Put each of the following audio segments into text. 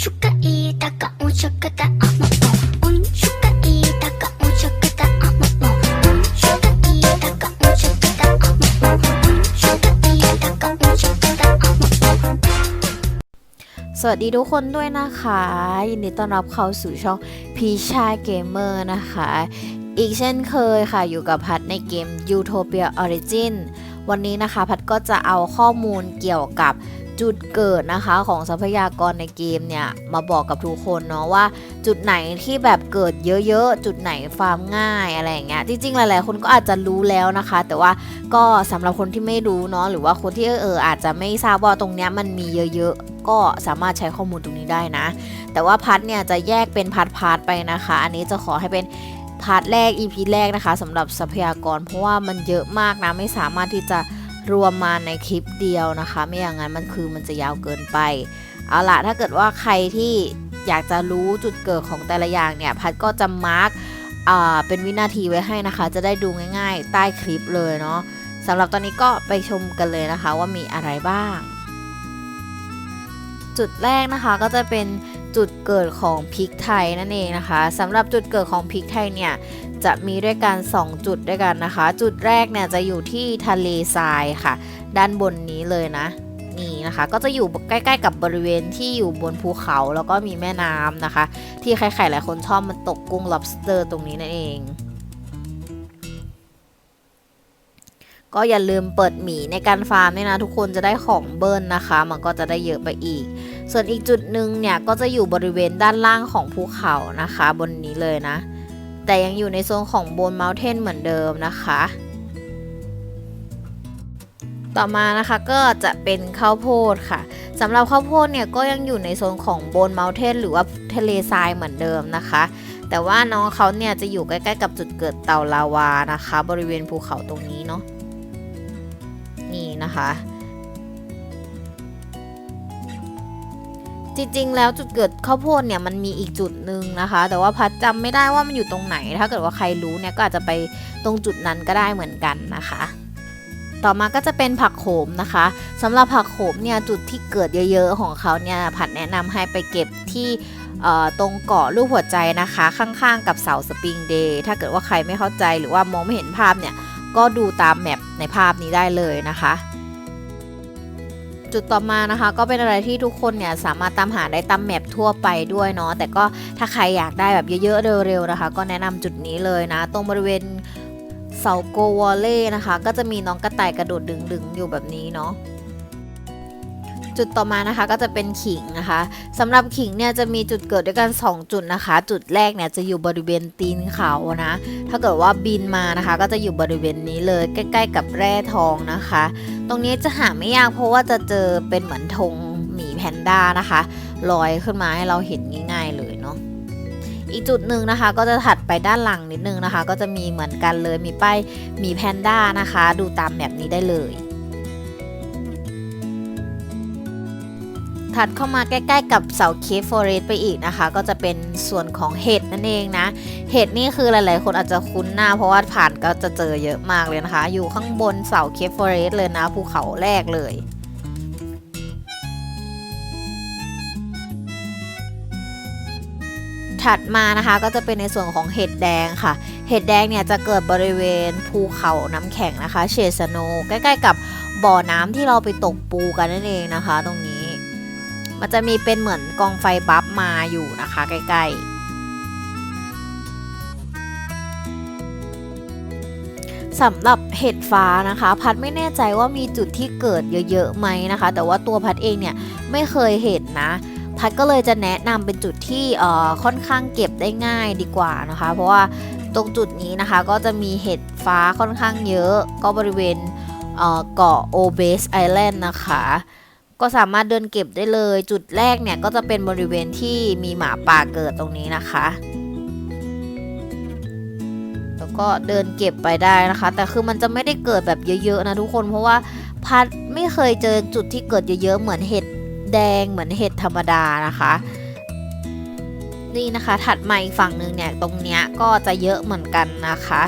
สวัสดีทุกคนด้วยนะคะ ยินดีต้อนรับเข้าสู่ช่องพีชาเกมเมอร์นะคะ อีกเช่นเคยค่ะอยู่กับพัดในเกม Utopia Origin วันนี้นะคะ พัดก็จะเอาข้อมูลเกี่ยวกับ จุดเกิดนะคะของทรัพยากรในเกมเนี่ยมาบอกกับทุกคนเนาะว่า จุดไหนที่แบบเกิดเยอะๆ จุดไหนฟาร์มง่ายอะไรอย่างเงี้ยจริงๆหลายๆคนก็อาจจะรู้แล้วนะคะ แต่ว่าก็สำหรับคนที่ไม่รู้เนาะหรือว่าคนที่เอออาจจะไม่ทราบว่าตรงเนี้ยมันมีเยอะๆ ก็สามารถใช้ข้อมูลตรงนี้ได้นะ แต่ว่าพัดเนี่ยจะแยกเป็นพาร์ทพาร์ทไปนะคะ อันนี้จะขอให้เป็นพาร์ทแรก EP แรกนะคะสำหรับทรัพยากร เพราะว่ามันเยอะมากนะไม่สามารถที่จะ รวมมาในคลิปเดียวนะคะ ไม่อย่างนั้นมันคือมันจะยาวเกินไป เอาละถ้าเกิดว่าใครที่อยากจะรู้จุดเกิดของแต่ละอย่างเนี่ย พัดก็จะมาร์กเป็นวินาทีไว้ให้นะคะ จะได้ดูง่าย ๆ ใต้คลิปเลยเนาะสำหรับตอนนี้ก็ไปชมกันเลยนะคะว่ามีอะไรบ้าง จุดแรกนะคะก็จะเป็น จุดเกิดของพริกไทยนั่นเองนะคะสำหรับจุดเกิดของพริกไทยเนี่ยจะมีด้วยกัน 2 จุดด้วยกันนะคะ จุดแรกเนี่ยจะอยู่ที่ทะเลทรายค่ะ ด้านบนนี้เลยนะนี่นะคะก็จะอยู่ใกล้ ๆ กับบริเวณที่อยู่บนภูเขาแล้วก็มีแม่น้ำนะคะ ที่ใครๆหลายคนชอบมันตกกุ้ง lobster ตรงนี้นั่นเอง ก็อย่าลืมเปิดหมีในการฟาร์มเนี่ยนะ ทุกคนจะได้ของเบิร์นนะคะ มันก็จะได้เยอะไปอีก ส่วนอีกจุดหนึ่งเนี่ยก็จะอยู่บริเวณด้านล่างของภูเขานะคะ บนนี้เลยนะ แต่ยังอยู่ในโซนของบนเมลเทนเหมือนเดิมนะคะ ต่อมานะคะก็จะเป็นข้าวโพดค่ะสำหรับข้าวโพดเนี่ยก็ยังอยู่ในโซนของบนเมลเทนหรือว่าทะเลทรายเหมือนเดิมนะคะ แต่ว่าน้องเขาเนี่ยจะอยู่ใกล้ๆกับจุดเกิดเต่าลาวานะคะ บริเวณภูเขาตรงนี้เนาะนี่นะคะ จริงๆ แล้วจุดเกิดข้าวโพดเนี่ยมันมีอีกจุดหนึ่งนะคะ แต่ว่าพัดจำไม่ได้ว่ามันอยู่ตรงไหน ถ้าเกิดว่าใครรู้เนี่ยก็อาจจะไปตรงจุดนั้นก็ได้เหมือนกันนะคะ ต่อมาก็จะเป็นผักโขมนะคะสำหรับผักโขมเนี่ยจุดที่เกิดเยอะๆของเขาเนี่ยผัดแนะนำให้ไปเก็บที่ตรงเกาะรูปหัวใจนะคะ ข้างๆ กับเสาสปริงเดย์ถ้าเกิดว่าใครไม่เข้าใจหรือว่ามองไม่เห็นภาพเนี่ยก็ดูตามแมปในภาพนี้ได้เลยนะคะ จุดต่อมานะคะก็เป็นอะไรที่ทุกคนเนี่ยสามารถตามหาได้ตามแมปทั่วไปด้วยเนาะแต่ก็ถ้าใครอยากได้แบบเยอะๆเร็วๆนะคะ ก็แนะนำจุดนี้เลยนะ ตรงบริเวณเสาโกวอลเล่นะคะ ก็จะมีน้องกระต่ายกระโดดดึงๆอยู่แบบนี้เนาะ จุดต่อมานะคะก็จะเป็นขิงนะคะสำหรับขิงเนี่ยจะมีจุดเกิดด้วยกัน 2 จุดนะคะ จุดแรกเนี่ยจะอยู่บริเวณตีนเขานะ ถ้าเกิดว่าบินมานะคะ ก็จะอยู่บริเวณนี้เลยใกล้ ๆ กับแร่ทองนะคะ ตรงนี้จะหาไม่ยากเพราะว่าจะเจอเป็นเหมือนธงหมีแพนด้านะคะลอยขึ้นมาให้เราเห็นง่าย ๆเลยเนาะอีกจุดหนึ่งนะคะก็จะถัดไปด้านหลังนิดนึงนะคะ ก็จะมีเหมือนกันเลยมีป้ายหมีแพนด้านะคะ ดูตามแบบนี้ได้เลย ถัดเข้ามาใกล้ๆกับเสาเคฟฟอเรสไปอีกนะคะ ก็จะเป็นส่วนของเห็ดนั่นเองนะ เห็ดนี่คือหลายๆ คนอาจจะคุ้นหน้า เพราะว่าผ่านก็จะเจอเยอะมากเลยนะคะ อยู่ข้างบนเสาเคฟฟอเรสเลยนะภูเขาแรกเลยถัดมานะคะก็จะเป็นในส่วนของเห็ดแดงค่ะ เห็ดแดงเนี่ยจะเกิดบริเวณภูเขาน้ำแข็งนะคะ เชสโน ใกล้ ๆ กับบ่อน้ำที่เราไปตกปูกันนั่นเองนะคะ ตรงนี้ มันจะมีเป็นเหมือนกองไฟบัฟมาอยู่นะคะใกล้ๆสำหรับเห็ดฟ้านะคะ พัดไม่แน่ใจว่ามีจุดที่เกิดเยอะๆไหมนะคะ แต่ว่าตัวพัดเองเนี่ยไม่เคยเห็นนะพัดก็เลยจะแนะนำเป็นจุดที่เอ่อค่อนข้างเก็บได้ง่ายดีกว่านะคะ เพราะว่าตรงจุดนี้นะคะก็จะมีเห็ดฟ้าค่อนข้างเยอะ ก็บริเวณเอ่อเกาะโอเบสไอแลนด์นะคะ ก็สามารถเดินเก็บได้เลย จุดแรกเนี่ยก็จะเป็นบริเวณที่มีหมาป่าเกิดตรงนี้นะคะ แล้วก็เดินเก็บไปได้นะคะ แต่คือมันจะไม่ได้เกิดแบบเยอะๆนะทุกคนเพราะว่าพัดไม่เคยเจอจุดที่เกิดเยอะๆเหมือนเห็ดแดงเหมือนเห็ดธรรมดานะคะนี่นะคะถัดมาอีกฝั่งหนึ่งเนี่ยตรงเนี้ยก็จะเยอะเหมือนกันนะคะ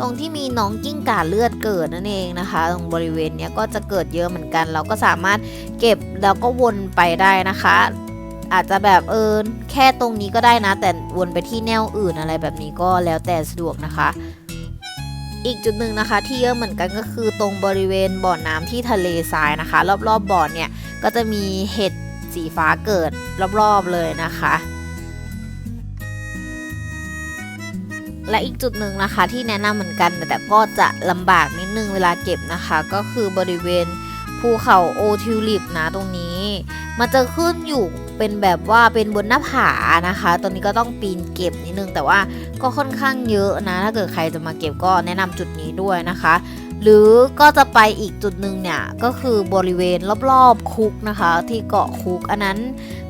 ตรงที่มีน้องกิ้งก่าเลือดเกิดนั่นเองนะคะ ตรงบริเวณนี้ก็จะเกิดเยอะเหมือนกัน เราก็สามารถเก็บแล้วก็วนไปได้นะคะ อาจจะแบบเออแค่ตรงนี้ก็ได้นะ แต่วนไปที่แนวอื่นอะไรแบบนี้ก็แล้วแต่สะดวกนะคะอีกจุดหนึ่งนะคะที่เยอะเหมือนกันก็คือตรงบริเวณบ่อน้ำที่ทะเลทรายนะคะ รอบๆบ่อเนี่ยก็จะมีเห็ดสีฟ้าเกิดรอบๆเลยนะคะ และอีกจุดหนึ่งนะคะที่แนะนำเหมือนกันแต่ก็จะลำบากนิดนึงเวลาเก็บนะคะ ก็คือบริเวณภูเขาโอทิวลิปนะตรงนี้ มันจะขึ้นอยู่เป็นแบบว่าเป็นบนหน้าผานะคะ ตอนนี้ก็ต้องปีนเก็บนิดนึง แต่ว่าก็ค่อนข้างเยอะนะ ถ้าเกิดใครจะมาเก็บก็แนะนำจุดนี้ด้วยนะคะ หรือก็จะไปอีกจุดหนึ่งเนี่ย ก็คือบริเวณรอบๆคุกนะคะ ที่เกาะคุกอันนั้น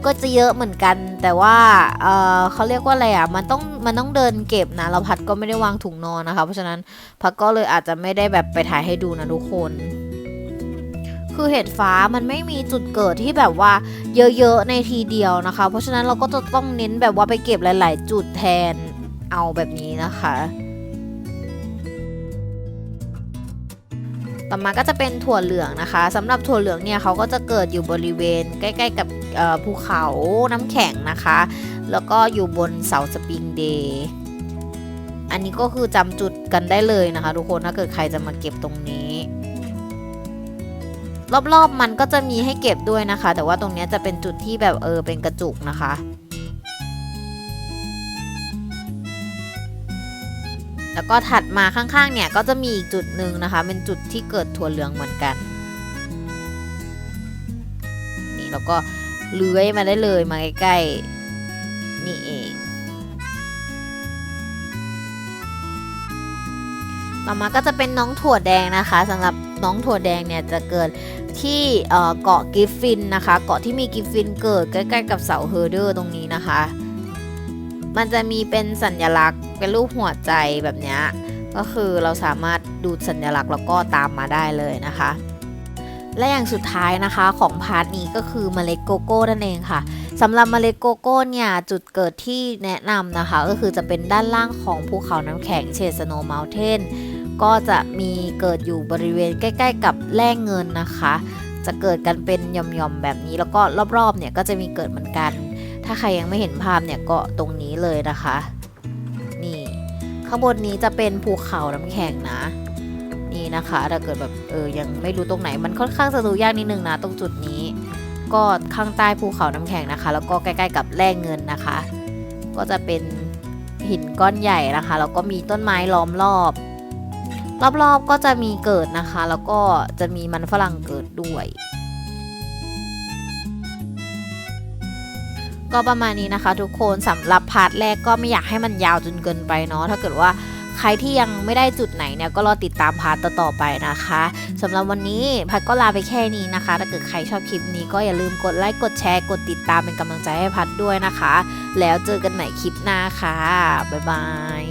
ก็จะเยอะเหมือนกัน แต่ว่าเออเขาเรียกว่าอะไรอะมันต้องมันต้องเดินเก็บนะเราพัดก็ไม่ได้วางถุงนอนนะคะ เพราะฉะนั้นพัดก็เลยอาจจะไม่ได้แบบไปถ่ายให้ดูนะทุกคน คือเห็ดฟ้ามันไม่มีจุดเกิดที่แบบว่าเยอะๆในทีเดียวนะคะ เพราะฉะนั้นเราก็จะต้องเน้นแบบว่าไปเก็บหลาย ๆ จุดแทนเอาแบบนี้นะคะ ต่อมาก็จะเป็นถั่วเหลืองนะคะสำหรับถั่วเหลืองเนี่ยเขาก็จะเกิดอยู่บริเวณ ใกล้ ๆ กับภูเขาน้ำแข็งนะคะ แล้วก็อยู่บนเสาสปริงเดย์อันนี้ก็คือจำจุดกันได้เลยนะคะ ทุกคนถ้าเกิดใครจะมาเก็บตรงนี้ รอบๆมันก็จะมีให้เก็บด้วยนะคะ แต่ว่าตรงนี้จะเป็นจุดที่แบบเออเป็นกระจุกนะคะ แล้วก็ถัดมาข้างๆเนี่ยก็จะมีอีกจุดหนึ่งนะคะ เป็นจุดที่เกิดถั่วเหลืองเหมือนกัน นี่แล้วก็เลื้อยมาได้เลยมาใกล้ๆนี่เอง ต่อมาก็จะเป็นน้องถั่วแดงนะคะสำหรับน้องถั่วแดงเนี่ยจะเกิดที่เกาะกิฟฟินนะคะ เกาะที่มีกิฟฟินเกิดใกล้ ๆ กับเสาเฮอร์เดอร์ตรงนี้นะคะ มันจะมีเป็นสัญลักษณ์ เป็นรูปหัวใจแบบนี้ก็คือเราสามารถดูสัญลักษณ์แล้วก็ตามมาได้เลยนะคะ และอย่างสุดท้ายนะคะของพาร์ทนี้ก็คือเมล็ดโกโก้นั่นเองค่ะสำหรับเมล็ดโกโก้เนี่ยจุดเกิดที่แนะนำนะคะ ก็คือจะเป็นด้านล่างของภูเขาน้ำแข็งเชสโนเมลเทนก็จะมีเกิดอยู่บริเวณใกล้ ๆ กับแร่เงินนะคะ จะเกิดกันเป็นหย่อมๆแบบนี้แล้วก็รอบๆเนี่ยก็จะมีเกิดเหมือนกัน ถ้าใครยังไม่เห็นภาพเนี่ยก็ตรงนี้เลยนะคะ ข้างบนนี้จะเป็นภูเขาน้ำแข็งนะ นี่นะคะถ้าเกิดแบบเออยังไม่รู้ตรงไหนมันค่อนข้างจะดูยากนิดนึงนะตรงจุดนี้ ก็ข้างใต้ภูเขาน้ำแข็งนะคะ แล้วก็ใกล้ๆกับแร่เงินนะคะ ก็จะเป็นหินก้อนใหญ่นะคะแล้วก็มีต้นไม้ล้อมรอบ รอบๆก็จะมีเกิดนะคะ แล้วก็จะมีมันฝรั่งเกิดด้วย ก็ประมาณนี้นะคะ ทุกคนสำหรับพาร์ทแรกก็ไม่อยากให้มันยาวจนเกินไปเนาะถ้าเกิดว่าใครที่ยังไม่ได้จุดไหนเนี่ยก็รอติดตามพาร์ทต่อไปนะคะสำหรับวันนี้พัดก็ลาไปแค่นี้นะคะ ถ้าเกิดใครชอบคลิปนี้ก็อย่าลืมกดไลค์กดแชร์กดติดตามเป็นกำลังใจให้พัดด้วยนะคะ แล้วเจอกันใหม่คลิปหน้าค่ะ บ๊ายบาย